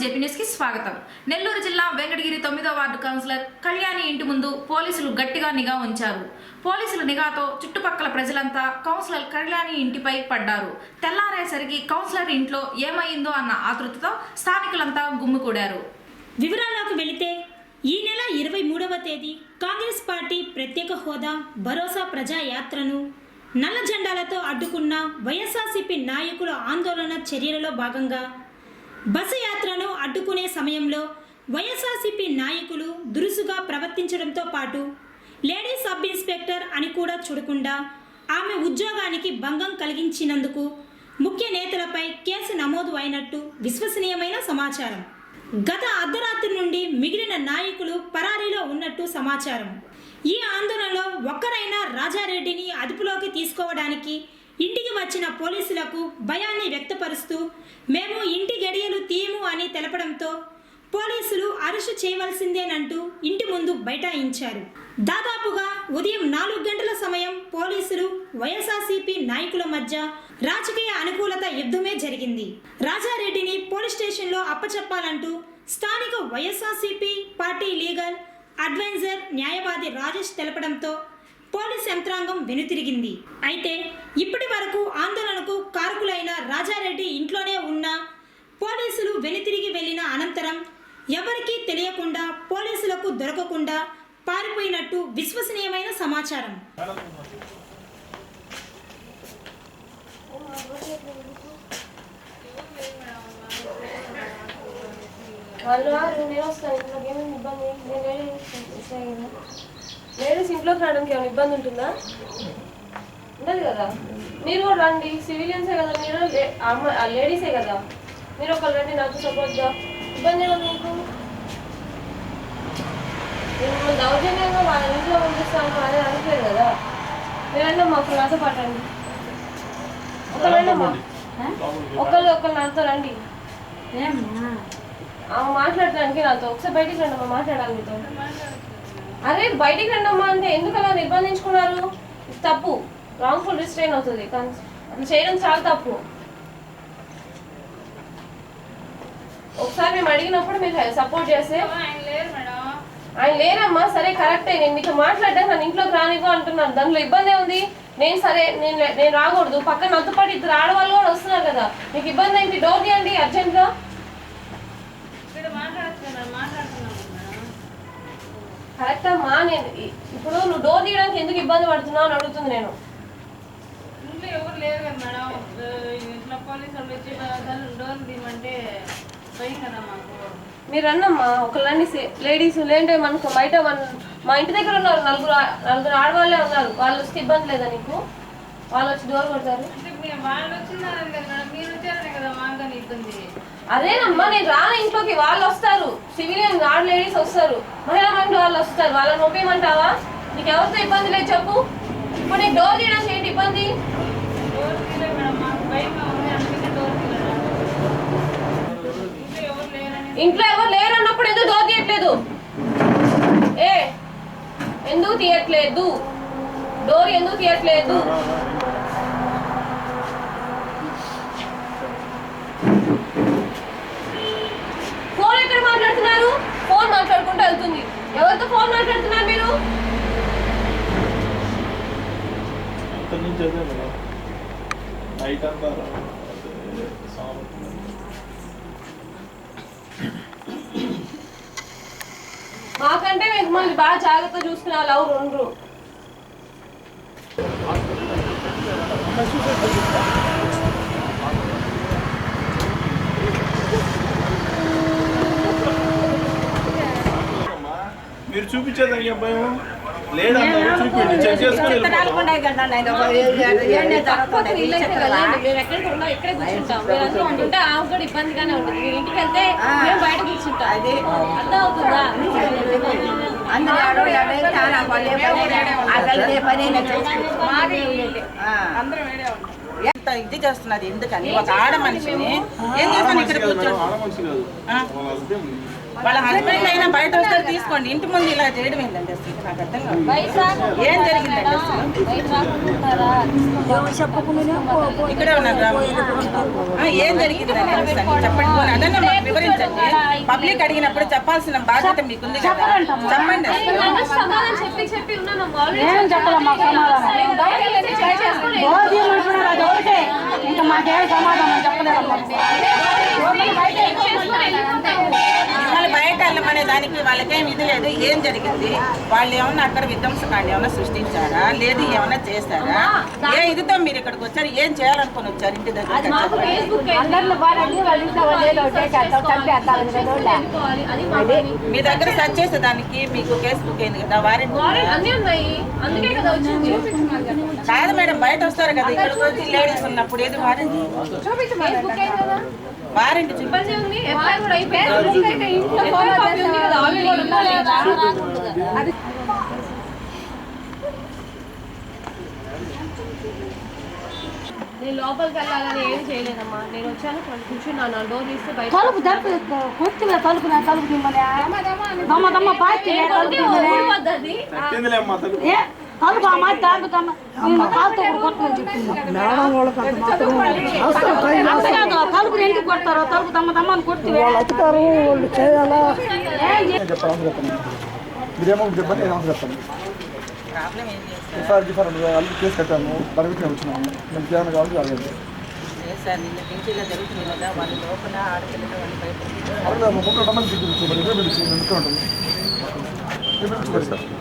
JP కి స్వాగతం. నెల్లూరు జిల్లా వెంకటగిరి తొమ్మిదో వార్డు కౌన్సిలర్ కళ్యాణి ఇంటి ముందు పోలీసులు గట్టిగా నిఘా ఉంచారు. పోలీసుల నిఘాతో చుట్టుపక్కల ప్రజలంతా కౌన్సిలర్ కళ్యాణి ఇంటిపై పడ్డారు. తెల్లారేసరికి కౌన్సిలర్ ఇంట్లో ఏమైందో అన్న ఆతృతతో స్థానికులంతా గుమ్మికూడారు వివరాల్లోకి వెళితే ఈ నెల ఇరవై మూడవ తేదీ కాంగ్రెస్ పార్టీ ప్రత్యేక హోదా భరోసా ప్రజా యాత్రను నల్ల జెండాలతో అడ్డుకున్న వైఎస్ఆర్సీపీ నాయకుల ఆందోళన చర్యలలో భాగంగా బస్సు యాత్రను అడ్డుకునే సమయంలో వైఎస్ఆర్సీపీ నాయకులు దురుసుగా ప్రవర్తించడంతో పాటు లేడీ సబ్ ఇన్స్పెక్టర్ అని కూడా చూడకుండా ఆమె ఉద్యోగానికి భంగం కలిగించినందుకు ముఖ్య నేతలపై కేసు నమోదు అయినట్టు విశ్వసనీయమైన సమాచారం. గత అర్ధరాత్రి నుండి మిగిలిన నాయకులు పరారీలో ఉన్నట్టు సమాచారం. ఈ ఆందోళనలో ఒక్కరైనా రాజారెడ్డిని అదుపులోకి తీసుకోవడానికి ఇంటికి వచ్చిన పోలీసులకు భయాన్ని వ్యక్తపరుస్తూ మేము ఇంటి గడియలు తీయము అని తెలపడంతో పోలీసులు అరెస్టు చేయవలసిందేనంటూ ఇంటి ముందు బైఠాయించారు. దాదాపుగా ఉదయం నాలుగు గంటల సమయం పోలీసులు వైఎస్ఆర్సీపీ నాయకుల మధ్య రాజకీయ అనుకూలత యుద్ధమే జరిగింది. రాజారెడ్డిని పోలీస్ స్టేషన్లో అప్పచెప్పాలంటూ స్థానిక వైఎస్ఆర్సీపీ పార్టీ లీగల్ అడ్వైజర్ న్యాయవాది రాజేష్ తెలపడంతో పోలీస్ యంత్రాంగం వెనుతిరిగింది. అయితే ఇప్పటి వరకు ఆందోళనకు కారకులైన రాజారెడ్డి ఇంట్లోనే ఉన్న పోలీసులు వెనుతిరిగి వెళ్ళిన అనంతరం ఎవరికీ తెలియకుండా పోలీసులకు దొరకకుండా పారిపోయినట్టు విశ్వసనీయమైన సమాచారం. వాళ్ళు నేను వస్తాను. ఇబ్బంది? నేను లేడీస్ ఇంట్లోకి రావడానికి ఏమైనా ఇబ్బంది ఉంటుందా? ఉండదు కదా. మీరు కూడా రండి. సివిలియన్సే కదా మీరు. లే- అమ్మ ఆ లేడీసే కదా. మీరు ఒకళ్ళు రండి నాకు సపోర్ట్గా ఇబ్బంది ఏమో మీకు? నేను దౌర్జన్యంగా వాళ్ళ ఇంట్లో పంపిస్తాను అనేది అనట్లేదు కదా. మీరండి మా ఒకళ్ళు నాతో పట్టండి ఒకళ్ళు ఒకళ్ళు ఒకళ్ళు నాతో రండి. ఆమె మాట్లాడడానికి నాతో. ఒకసారి బయటికి రండి అమ్మా. మాట్లాడాలి మీతో. అరే బయటికి రండి అమ్మా అంటే ఎందుకు అలా నిర్బంధించుకున్నారు? తప్పు. రాంగ్ఫుల్ రిస్ట్రైన్ అవుతుంది. కానీ చేయడం చాలా తప్పు. ఒకసారి మేము అడిగినప్పుడు మీరు సపోర్ట్ చేస్తే ఆయన లేరమ్మా. సరే కరెక్టే నేను మీతో మాట్లాడడానికి నన్ను ఇంట్లోకి రానివ్వు అంటున్నాను దాంట్లో ఇబ్బంది ఉంది నేను సరే నేను నేను రాకూడదు. పక్కన నాతో పాటు ఇద్దరు ఆడవాళ్ళు కూడా వస్తున్నారు కదా. మీకు ఇబ్బంది ఏంటి? డోర్ తీయండి అర్జెంట్గా కరెక్ట్? అమ్మా నేను ఇప్పుడు నువ్వు డోర్ తీయడానికి ఎందుకు ఇబ్బంది పడుతున్నావు అని అడుగుతుంది నేను. ఇంట్లో ఎవరు లేరు కదా మేడం. ఇట్లా పోలీసు వాళ్ళు వచ్చి డోర్ తీయమంటే భయం కదా మాకు. మీరు రన్నమ్మా ఒకళ్ళని లేడీస్ లేదంటే మనకు బయట మన మా ఇంటి దగ్గర ఉన్నారు నలుగురు నలుగురు ఆడవాళ్ళే ఉన్నారు. వాళ్ళు వస్తే ఇబ్బంది లేదా నీకు? వాళ్ళు వచ్చి డోర్ కొడతారు. వాళ్ళు కదా మేడం. మీరు అదేనమ్మా నేను రాను ఇంట్లోకి వాళ్ళు వస్తారు. సివిలియన్ ఆడ లేడీస్ వస్తారు. మహిళా మండలి వాళ్ళు వస్తారు. వాళ్ళని ఒప్పేయమంటావా నీకు ఎవరితో ఇబ్బంది లేదు చెప్పు. ఇప్పుడు నీకు డోర్ తీయడానికి ఏంటి? ఇబ్బంది? ఇంట్లో ఎవరు లేరు అన్నప్పుడు ఎందుకు డోర్ తీయట్లేదు? ఏ ఎందుకు తీయట్లేదు? డోర్ ఎందుకు తీయట్లేదు ఫోన్ ఎక్కడ మాట్లాడుతున్నారు ఫోన్ మాట్లాడుకుంటూ వెళ్తుంది. ఎవరితో ఫోన్ మాట్లాడుతున్నారు మీరు? మాకంటే మళ్ళీ బాగా జాగ్రత్త చూసుకునే వాళ్ళు ఎవరు ఉండరు. మీరు చూపించేది చూపించండి చెక్ చేసుకొని ఇబ్బందిగానే ఉంటుంది. మీరు ఇంటికి వెళ్తే మేము బయట కూర్చుంటాం. అర్థం అవుతుందా అందరు ఆడవాళ్ళు చాలా వాళ్ళే అదే పని ఎంత ఇది చేస్తున్నది ఎందుకని? ఒక ఆడ మనిషిని. ఎందుకని ఇక్కడ కూర్చోండి ఆడ మనిషి కాదు. ఆ. వాళ్ళ హస్బెండ్ అయినా బయట వస్తారు తీసుకోండి. ఇంటి ముందు ఇలా చేయడం ఏంటండి అసలు నాకు అర్థం కాదు. ఏం జరిగిందండి అసలు? ఇక్కడే ఉన్నారు రాము. ఆ, ఏం జరిగిందండి అసలు? చెప్పండి అదన్నా మాకు వివరించండి. పబ్లిక్ అడిగినప్పుడు చెప్పాల్సిన బాధ్యత మీకుంది కదా. చెప్పండి సమాధానం చెప్పి చెప్పి ఉన్నాను ఆల్రెడీ ఏం చెప్పాలమ్మా సమాధానం భోజనం అంటున్నారు అది ఒకటే ఇంకా మాకేం సమాధానం చెప్పలేదమ్మా మిమ్మల్ని బయట వెళ్ళమనే దానికి వాళ్ళకేం ఇది లేదు ఏం జరిగింది? వాళ్ళు ఏమన్నా అక్కడ విధ్వంసకాండ ఏమన్నా సృష్టించారా? లేదు ఏమన్నా చేశారా? ఏ ఇదితో మీరు ఇక్కడికి వచ్చారు? ఏం చేయాలనుకుని వచ్చారు ఇంటి దగ్గర. మీ దగ్గర సర్చ్ చేసే దానికి మీకు కేసు బుక్ అయింది కదా వారెంట్ అన్ని ఉన్నాయి. అందుకే కదా మేడం బయట వస్తారు కదా. ఇక్కడికి వచ్చి లేడీస్ ఉన్నప్పుడు ఏది వారెంట్ ఫేస్బుక్ వారెంట్ నేను లోపలికి వెళ్ళాలని ఏం చేయలేదమ్మా. నేను వచ్చాను కూర్చున్నాను. డోర్ తీస్తే బయట తలుపు తలుపు కొట్టివే తలుపు నా తలుపు తిమ్మనే దమ్మ దమ్మ పాచి తలుపు తిమ్మనే తలుపు అమ్మ తాగుతామ్మ కాలుతో కొట్టమని చెప్పింది. అంతే కాదు. తలుపు ఎందుకు కొడతారు? తలుపు కొట్టివే నేను చెప్పాను ఆన్సర్ చెప్పండి మీరేమో చెప్పండి నేను చేస్తారు ఎఫ్ఐఆర్ గిఫ్ఆర్ అల్లు కేసు కట్టాము. పర్మిషన్ వచ్చినాము. మేము చేయాలని కావాలి అడగండి లేదు సార్ నిన్న నుంచి ఇలా జరుగుతుంది కదా వాళ్ళ లోపల ఆడపిల్లలు వాళ్ళు బయట ముగ్గురు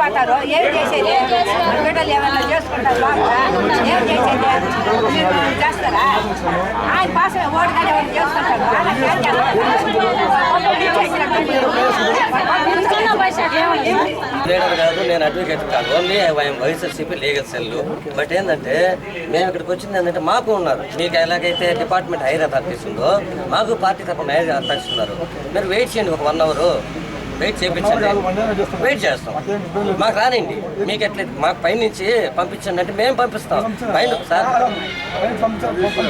అయిపోతారు ఏం చేసేది? బిడ్డలు ఏమైనా చేసుకుంటారు ఏం చేసేది? మీరు చేస్తారా? ఆయన పాస్ ఓడిగానే వాళ్ళు చేసుకుంటారు. లీడర్ కాదు నేను అడ్వకేట్ కాదు. Only I'm YSRCP legal cell but ఏంటంటే మేము ఇక్కడికి వచ్చింది ఏంటంటే మాకు ఉన్నారు. మీకు ఎలాగైతే డిపార్ట్మెంట్ హైర్ అథారిటీస్ ఉందో మాకు పార్టీ తప్ప హైర్ అథారిటీస్ ఉన్నారు. మీరు వెయిట్ చేయండి ఒక వన్ అవర్ వెయిట్ చేయించండి వెయిట్ చేస్తాం మాకు రానండి మీకు ఎట్లయితే మాకు పైనుంచి పంపించండి అంటే మేము పంపిస్తాం పైన సార్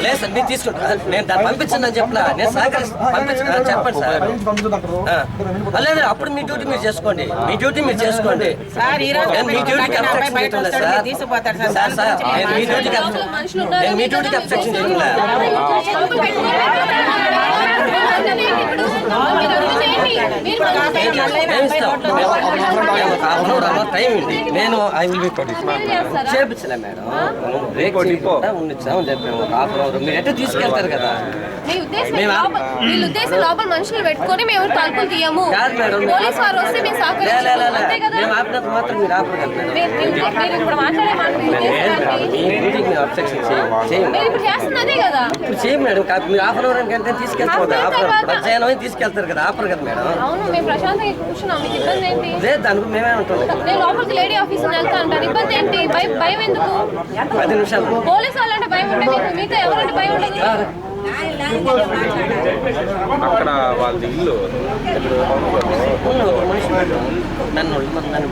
లేదు సార్ మీరు తీసుకుంటా నేను దాన్ని పంపించండి అని చెప్పలా నేను సహకరిస్తాను పంపించండి చెప్పండి సార్. లేదు అప్పుడు మీ డ్యూటీ మీరు చేసుకోండి మీ డ్యూటీ మీరు చేసుకోండి సార్ ఈ రోజు నేను మీ డ్యూటీకి అబ్స్ట్రక్షన్ చేయట్లేదు సార్. సార్. సార్ నేను మీ డ్యూటీకి నేను మీ డ్యూటీకి అబ్స్ట్రక్షన్ చేయట్లేదు మేము ఇస్తాం మేము ఒక half an hour hour time ఉంది. నేను ఐ విల్ బి చేపించలే మేడం. బ్రేక్ ఉండిచ్చామని చెప్పాము ఒక హాఫ్ అన్ అవర్ మీరు ఎట్లా తీసుకెళ్తారు కదా? వీళ్ళ ఉద్దేశం లోపల మనుషులు పెట్టుకొని మేము తలుపులు తీయము. పోలీస్ వారు వస్తే మేము. అంతే కదా? అదే కదా మేడం? తర్వాత- కూర్చున్నాం మీకు ఇబ్బంది ఏంటి? లేదు దానికి మేమే ఉంటాం. నేను లోపలికి లేడీ ఆఫీసర్ వెళ్తా అంటాను ఇబ్బంది ఏంటి? భయం భయం ఎందుకు? పది నిమిషాలు. పోలీస్ వాళ్ళంటే భయం ఉంటే మీకు మీతో ఎవరంటే భయం ఉండదు? అక్కడ వాళ్ళ ఇల్లు. నన్ను నన్ను.